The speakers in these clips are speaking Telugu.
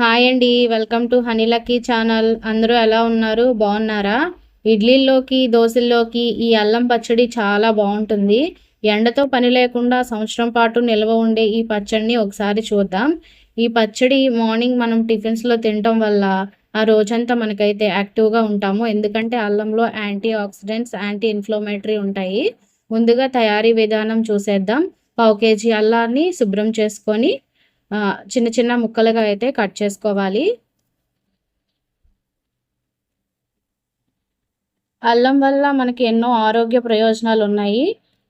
హాయ్ అండి వెల్కమ్ టు హనీలక్కీ ఛానల్. అందరూ ఎలా ఉన్నారు? బాగున్నారా? ఇడ్లీల్లోకి దోశల్లోకి ఈ అల్లం పచ్చడి చాలా బాగుంటుంది. ఎండతో పని లేకుండా సంవత్సరం పాటు నిల్వ ఉండే ఈ పచ్చడిని ఒకసారి చూద్దాం. ఈ పచ్చడి మార్నింగ్ మనం టిఫిన్స్లో తినటం వల్ల ఆ రోజంతా మనకైతే యాక్టివ్గా ఉంటాము. ఎందుకంటే అల్లంలో యాంటీ ఆక్సిడెంట్స్ యాంటీ ఇన్ఫ్లమేటరీ ఉంటాయి. ముందుగా తయారీ విధానం చూసేద్దాం. పావు కేజీ అల్లాన్ని శుభ్రం చేసుకొని చిన్న చిన్న ముక్కలుగా అయితే కట్ చేసుకోవాలి. అల్లం వల్ల మనకి ఎన్నో ఆరోగ్య ప్రయోజనాలు ఉన్నాయి.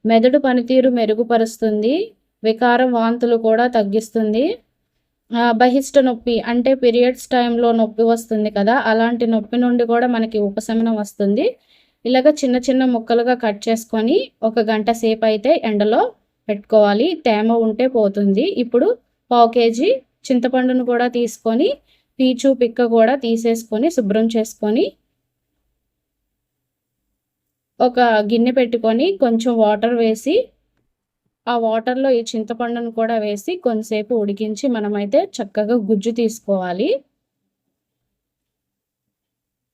మెదడు పనితీరు మెరుగుపరుస్తుంది. వికారం వాంతులు కూడా తగ్గిస్తుంది. బహిష్ట నొప్పి అంటే పీరియడ్స్ టైంలో నొప్పి వస్తుంది కదా అలాంటి నొప్పి నుండి కూడా మనకి ఉపశమనం వస్తుంది. ఇలాగ చిన్న చిన్న ముక్కలుగా కట్ చేసుకొని ఒక గంట సేపు అయితే ఎండలో పెట్టుకోవాలి. తేమ ఉంటే పోతుంది. ఇప్పుడు పావు కేజీ చింతపండును కూడా తీసుకొని పీచు పిక్క కూడా తీసేసుకొని శుభ్రం చేసుకొని ఒక గిన్నె పెట్టుకొని కొంచెం వాటర్ వేసి ఆ వాటర్లో ఈ చింతపండును కూడా వేసి కొంతసేపు ఉడికించి మనమైతే చక్కగా గుజ్జు తీసుకోవాలి.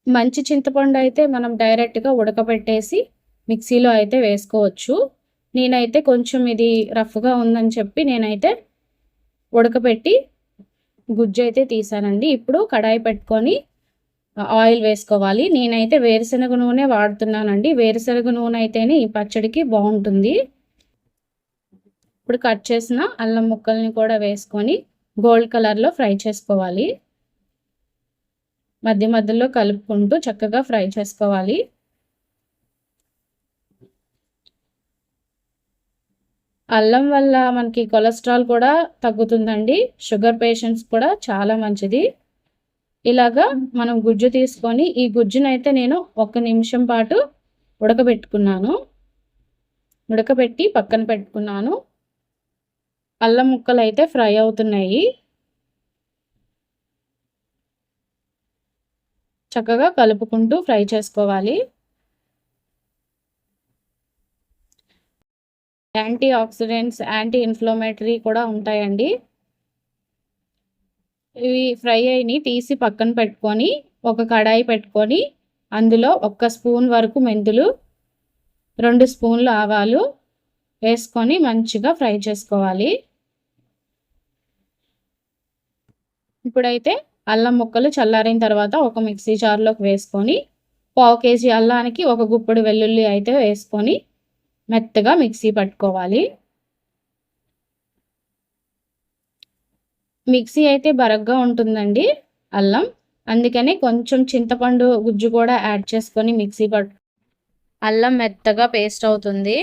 మంచి చింతపండు అయితే మనం డైరెక్ట్గా ఉడకబెట్టేసి మిక్సీలో అయితే వేసుకోవచ్చు. నేనైతే కొంచెం ఇది రఫ్గా ఉందని చెప్పి నేనైతే ఉడకబెట్టి గుజ్జు అయితే తీసానండి. ఇప్పుడు కడాయి పెట్టుకొని ఆయిల్ వేసుకోవాలి. నేనైతే వేరుశనగ నూనె వాడుతున్నానండి. వేరుశనగ నూనె అయితేనే ఈ పచ్చడికి బాగుంటుంది. ఇప్పుడు కట్ చేసిన అల్లం ముక్కల్ని కూడా వేసుకొని గోల్డ్ కలర్లో ఫ్రై చేసుకోవాలి. మధ్య మధ్యలో కలుపుకుంటూ చక్కగా ఫ్రై చేసుకోవాలి. అల్లం వల్ల మనకి కొలెస్ట్రాల్ కూడా తగ్గుతుందండి. షుగర్ పేషెంట్స్ కూడా చాలా మంచిది. ఇలాగా మనం గుజ్జు తీసుకొని ఈ గుజ్జునైతే నేను ఒక నిమిషం పాటు ఉడకబెట్టుకున్నాను. ఉడకబెట్టి పక్కన పెట్టుకున్నాను. అల్లం ముక్కలు అయితే ఫ్రై అవుతున్నాయి. చక్కగా కలుపుకుంటూ ఫ్రై చేసుకోవాలి. యాంటీ ఆక్సిడెంట్స్ యాంటీ ఇన్ఫ్లమేటరీ కూడా ఉంటాయండి. ఇవి ఫ్రై అయిని తీసి పక్కన పెట్టుకొని ఒక కడాయి పెట్టుకొని అందులో ఒక్క స్పూన్ వరకు మెంతులు రెండు స్పూన్లు ఆవాలు వేసుకొని మంచిగా ఫ్రై చేసుకోవాలి. ఇప్పుడైతే అల్లం ముక్కలు చల్లారిన తర్వాత ఒక మిక్సీ జార్లోకి వేసుకొని పావు కేజీ అల్లానికి ఒక గుప్పుడు వెల్లుల్లి అయితే వేసుకొని మెత్తగా మిక్సీ పట్టుకోవాలి. మిక్సీ అయితే బరగ్గా ఉంటుందండి అల్లం. అందుకని కొంచెం చింతపండు గుజ్జు కూడా యాడ్ చేసుకొని మిక్సీ పట్టు అల్లం మెత్తగా పేస్ట్ అవుతుంది.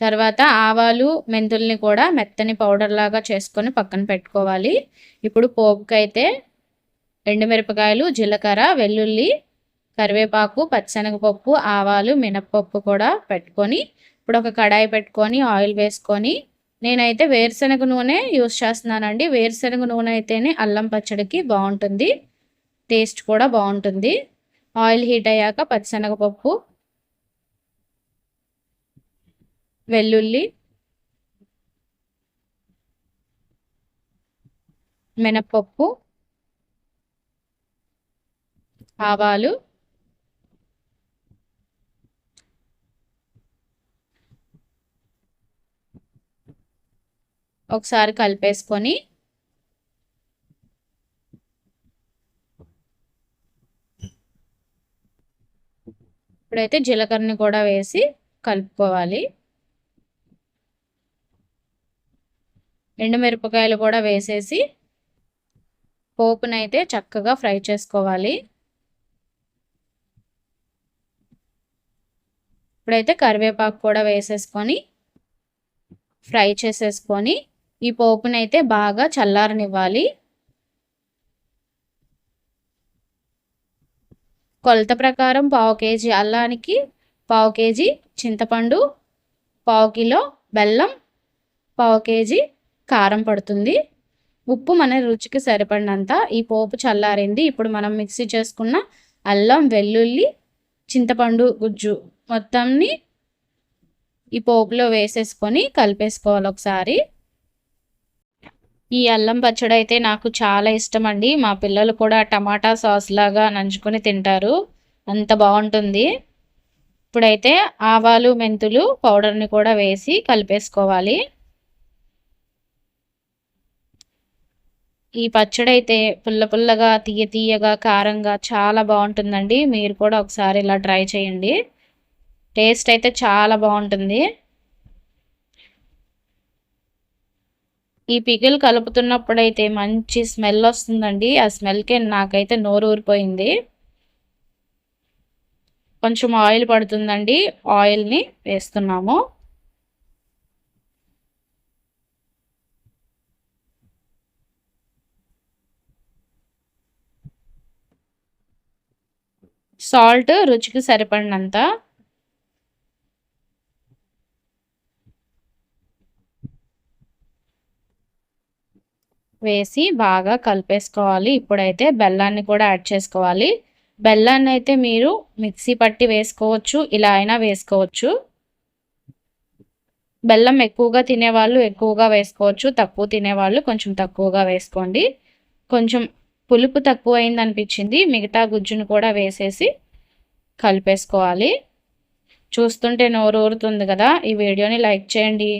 తర్వాత ఆవాలు మెంతుల్ని కూడా మెత్తని పౌడర్ లాగా చేసుకొని పక్కన పెట్టుకోవాలి. ఇప్పుడు పోపుకైతే ఎండుమిరపకాయలు జీలకర్ర వెల్లుల్లి కరివేపాకు పచ్చనగపప్పు ఆవాలు మినప్పప్పు కూడా పెట్టుకొని ఇప్పుడు ఒక కడాయి పెట్టుకొని ఆయిల్ వేసుకొని నేనైతే వేరుశనగ నూనె యూస్ చేస్తున్నానండి. వేరుశనగ నూనె అయితేనే అల్లం పచ్చడికి బాగుంటుంది. టేస్ట్ కూడా బాగుంటుంది. ఆయిల్ హీట్ అయ్యాక పచ్చనగపప్పు వెల్లుల్లి మినప్పప్పు ఆవాలు ఒకసారి కలిపేసుకొని ఇప్పుడైతే జీలకర్రని కూడా వేసి కలుపుకోవాలి. ఎండుమిరపకాయలు కూడా వేసేసి పోపునైతే చక్కగా ఫ్రై చేసుకోవాలి. ఇప్పుడైతే కరివేపాకు కూడా వేసేసుకొని ఫ్రై చేసేసుకొని ఈ పోపునైతే బాగా చల్లారనివ్వాలి. కొలత ప్రకారం పావు కేజీ అల్లానికి పావు కేజీ చింతపండు పావు కిలో బెల్లం పావు కేజీ కారం పడుతుంది. ఉప్పు మన రుచికి సరిపడినంత ఈ పోపు చల్లారింది. ఇప్పుడు మనం మిక్సీ చేసుకున్న అల్లం వెల్లుల్లి చింతపండు గుజ్జు మొత్తంని ఈ పోపులో వేసేసుకొని కలిపేసుకోవాలి ఒకసారి. ఈ అల్లం పచ్చడి అయితే నాకు చాలా ఇష్టం అండి మా పిల్లలు కూడా టమాటా సాస్ లాగా నంచుకొని తింటారు. అంత బాగుంటుంది. ఇప్పుడైతే ఆవాలు మెంతులు పౌడర్ని కూడా వేసి కలిపేసుకోవాలి. ఈ పచ్చడి అయితే పుల్ల పుల్లగా తీయ తీయగా కారంగా చాలా బాగుంటుందండి. మీరు కూడా ఒకసారి ఇలా ట్రై చేయండి. టేస్ట్ అయితే చాలా బాగుంటుంది. ఈ పికిల్ కలుపుతున్నప్పుడైతే మంచి స్మెల్ వస్తుందండి. ఆ స్మెల్కే నాకైతే నోరు ఊరిపోయింది. కొంచెం ఆయిల్ పడుతుందండి. ఆయిల్ని వేస్తున్నాము. సాల్ట్ రుచికి సరిపడినంత వేసి బాగా కలిపేసుకోవాలి. ఇప్పుడైతే బెల్లాన్ని కూడా యాడ్ చేసుకోవాలి. బెల్లాన్ని అయితే మీరు మిక్సీ పట్టి వేసుకోవచ్చు. ఇలా అయినా వేసుకోవచ్చు. బెల్లం ఎక్కువగా తినేవాళ్ళు ఎక్కువగా వేసుకోవచ్చు. తక్కువ తినేవాళ్ళు కొంచెం తక్కువగా వేసుకోండి. కొంచెం పులుపు తక్కువ అయింది అనిపించింది. మిగతా గుజ్జును కూడా వేసేసి కలిపేసుకోవాలి. చూస్తుంటే నోరు ఊరుతుంది కదా. ఈ వీడియోని లైక్ చేయండి.